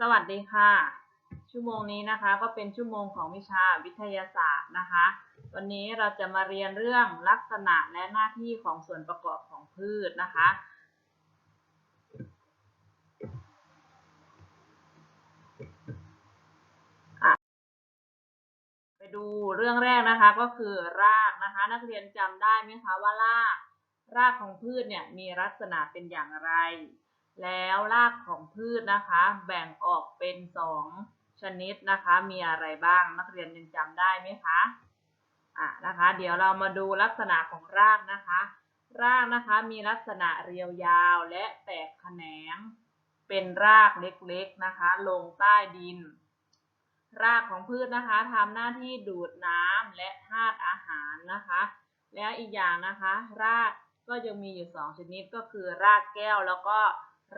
สวัสดีค่ะ ชั่วโมงนี้นะคะก็เป็นชั่วโมงของวิชาวิทยาศาสตร์นะคะ วันนี้เราจะมาเรียนเรื่องลักษณะและหน้าที่ของส่วนประกอบของพืชนะคะ ไปดูเรื่องแรกนะคะก็คือรากนะคะ นักเรียนจำได้ไหมคะว่าราก รากของพืชเนี่ยมีลักษณะเป็นอย่างไร แล้วรากของพืชนะคะ แบ่งออกเป็นสองชนิดนะคะ มีอะไรบ้างนักเรียนยังจำได้ไหมคะอะนะคะ เดี๋ยวเรามาดูลักษณะของรากนะคะ รากนะคะมีลักษณะเรียวยาวและแตกแขนง เป็นรากเล็กๆนะคะ ลงใต้ดิน รากของพืชนะคะทำหน้าที่ดูดน้ำและธาตุอาหารนะคะ แล้วอีกอย่างนะคะ รากก็ยังมีอยู่สองชนิดก็คือรากแก้วแล้วก็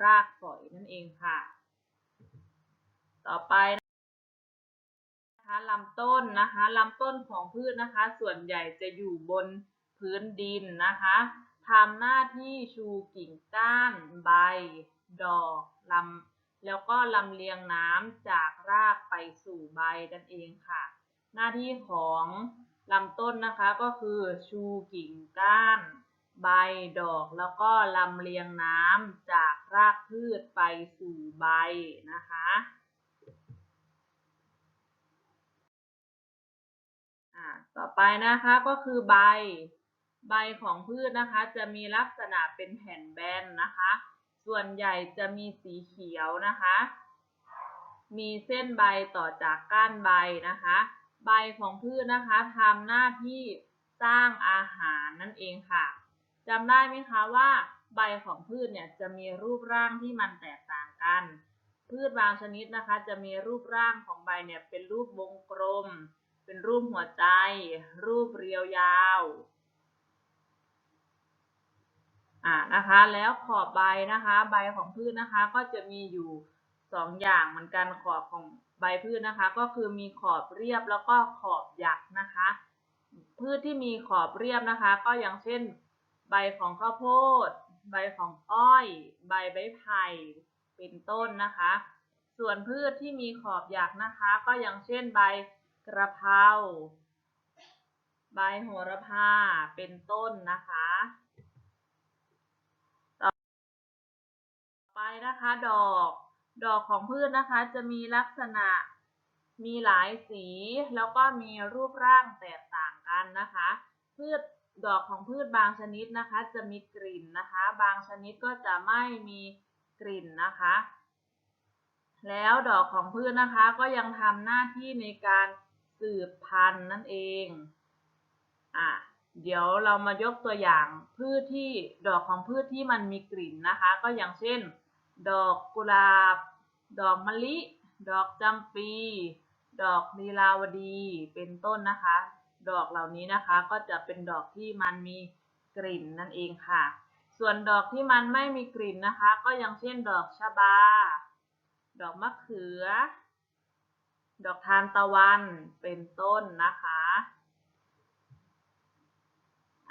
รากฝอยนั่นเองค่ะ ต่อไปนะคะลำต้นนะคะลำต้นของพืชนะคะ ส่วนใหญ่จะอยู่บนพื้นดินนะคะทำหน้าที่ชูกิ่งก้านใบ ดอกลำแล้วก็ลำเลียงน้ำจากรากไปสู่ใบนั่นเองค่ะ หน้าที่ของลำต้นนะคะก็คือชูกิ่งก้าน ใบดอกแล้วก็ลำเลียงน้ำจากรากพืชไปสู่ใบนะคะอ่าต่อไปนะคะก็คือใบ ใบของพืชนะคะ จะมีลักษณะเป็นแผ่นแบนนะคะ ส่วนใหญ่จะมีสีเขียวนะคะ มีเส้นใบต่อจากก้านใบนะคะ ใบของพืชนะคะทำหน้าที่สร้างอาหารนั่นเองค่ะ จำได้ไหมคะว่าใบของพืชเนี่ยจะมีรูปร่างที่มันแตกต่างกัน พืชบางชนิดนะคะ จะมีรูปร่างของใบเนี่ยเป็นรูปวงกลม เป็นรูปหัวใจ รูปเรียวยาวอ่านะคะแล้วขอบใบนะคะ ใบของพืชนะคะก็จะมีอยู่สองอย่างเหมือนกันขอบของใบพืชนะคะ ก็คือมีขอบเรียบแล้วก็ขอบหยักนะคะ พืชที่มีขอบเรียบนะคะ ก็อย่างเช่น ใบของข้าวโพด ใบของอ้อย ใบใบไผ่เป็นต้นนะคะ ส่วนพืชที่มีขอบหยักนะคะ ก็อย่างเช่นใบกระเพราใบโหระพาเป็นต้นนะคะ ต่อไปนะคะดอก ดอกของพืชนะคะจะมีลักษณะมีหลายสี แล้วก็มีรูปร่างแตกต่างกันนะคะ พืช ดอกของพืชบางชนิดนะคะ จะมีกลิ่นนะคะ บางชนิดก็จะไม่มีกลิ่นนะคะ แล้วดอกของพืชนะคะก็ยังทำหน้าที่ในการสืบพันธุ์นั่นเองอะเดี๋ยวเรามายกตัวอย่างพืชที่ดอกของพืชที่มันมีกลิ่นนะคะ ก็อย่างเช่น ดอกกุหลาบ ดอกมะลิ ดอกจำปี ดอกลีลาวดีเป็นต้นนะคะ ดอกเหล่านี้นะคะ ก็จะเป็นดอกที่มันมีกลิ่นนั่นเองค่ะ ส่วนดอกที่มันไม่มีกลิ่นนะคะ ก็อย่างเช่นดอกชะบา ดอกมะเขือ ดอกทานตะวันเป็นต้นนะคะ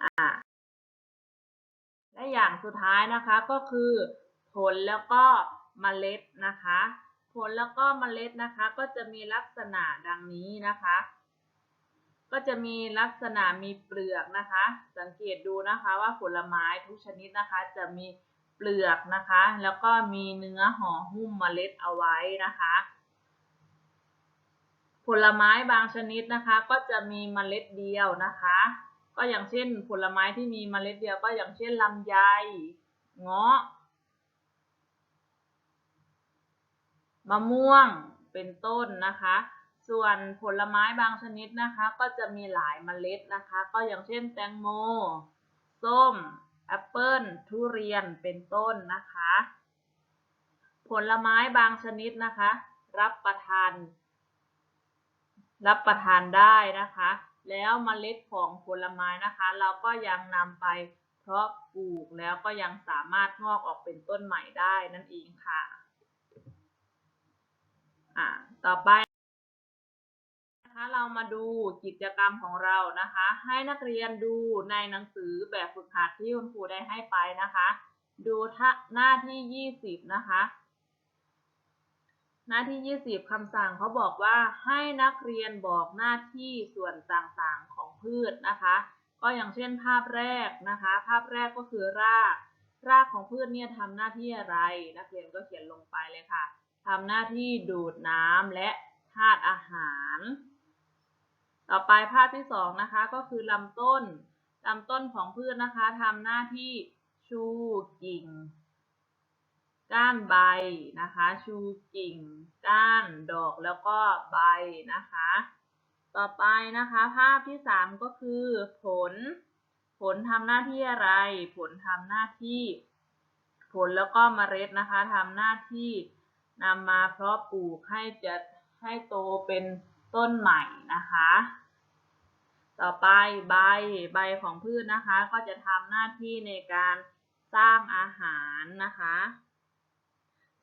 อ่าและอย่างสุดท้ายนะคะก็คือผลแล้วก็เมล็ดนะคะ ผลแล้วก็เมล็ดนะคะ ก็จะมีลักษณะดังนี้นะคะ ก็จะมีลักษณะมีเปลือกนะคะ สังเกตดูนะคะว่าผลไม้ทุกชนิดนะคะ จะมีเปลือกนะคะ แล้วก็มีเนื้อห่อหุ้มเมล็ดเอาไว้นะคะ ผลไม้บางชนิดนะคะ ก็จะมีเมล็ดเดียวนะคะ ก็อย่างเช่น ผลไม้ที่มีเมล็ดเดียวก็อย่างเช่นลำไยเงาะมะม่วงเป็นต้นนะคะ ส่วนผลไม้บางชนิดนะคะ ก็จะมีหลายเมล็ดนะคะ ก็อย่างเช่นแตงโม ส้ม แอปเปิ้ลทุเรียนเป็นต้นนะคะ ผลไม้บางชนิดนะคะ รับประทาน รับประทานได้นะคะ แล้วเมล็ดของผลไม้นะคะ เราก็ยังนำไปเพาะปลูกแล้วก็ยังสามารถงอกออกเป็นต้นใหม่ได้นั่นเองค่ะ อ่าต่อไป นะคะเรามาดูกิจกรรมของเรานะคะ ให้นักเรียนดูในหนังสือแบบฝึกหัดที่คุณครูได้ให้ไปนะคะ ดูท่าหน้าที่ยี่สิบนะคะ หน้าที่ 20คำสั่งเขาบอกว่าให้นักเรียนบอกหน้าที่ส่วนต่างๆของพืชนะคะ ก็อย่างเช่นภาพแรกนะคะ ภาพแรกก็คือราก รากของพืชเนี่ยทำหน้าที่อะไร นักเรียนก็เขียนลงไปเลยค่ะทำหน้าที่ดูดน้ำและธาตุอาหาร ต่อไปภาพที่สองนะคะก็คือลำต้นลำต้นของพืชนะคะทำหน้าที่ชูกิ่ง ก้านใบนะคะ ชูกิ่ง ก้านดอกแล้วก็ใบนะคะ ต่อไปนะคะภาพที่สามก็คือ ผล ผลทำหน้าที่อะไร ผลทำหน้าที่ ผลแล้วก็เมล็ดนะคะทำหน้าที่นำมาเพาะปลูกให้จะให้โตเป็น ต้นใหม่นะคะ ต่อไปใบใบของพืชนะคะ ก็จะทำหน้าที่ในการสร้างอาหารนะคะ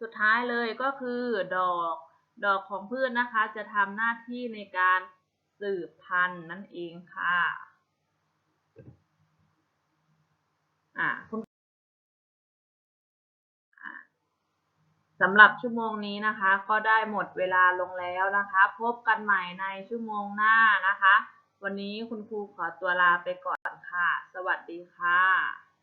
สุดท้ายเลยก็คือดอกดอกของพืชนะคะ จะทำหน้าที่ในการสืบพันธุ์นั่นเองค่ะอ่าคุณอ่า สำหรับชั่วโมงนี้นะคะ ก็ได้หมดเวลาลงแล้วนะคะ พบกันใหม่ในชั่วโมงหน้านะคะ วันนี้คุณครูขอตัวลาไปก่อนค่ะ สวัสดีค่ะ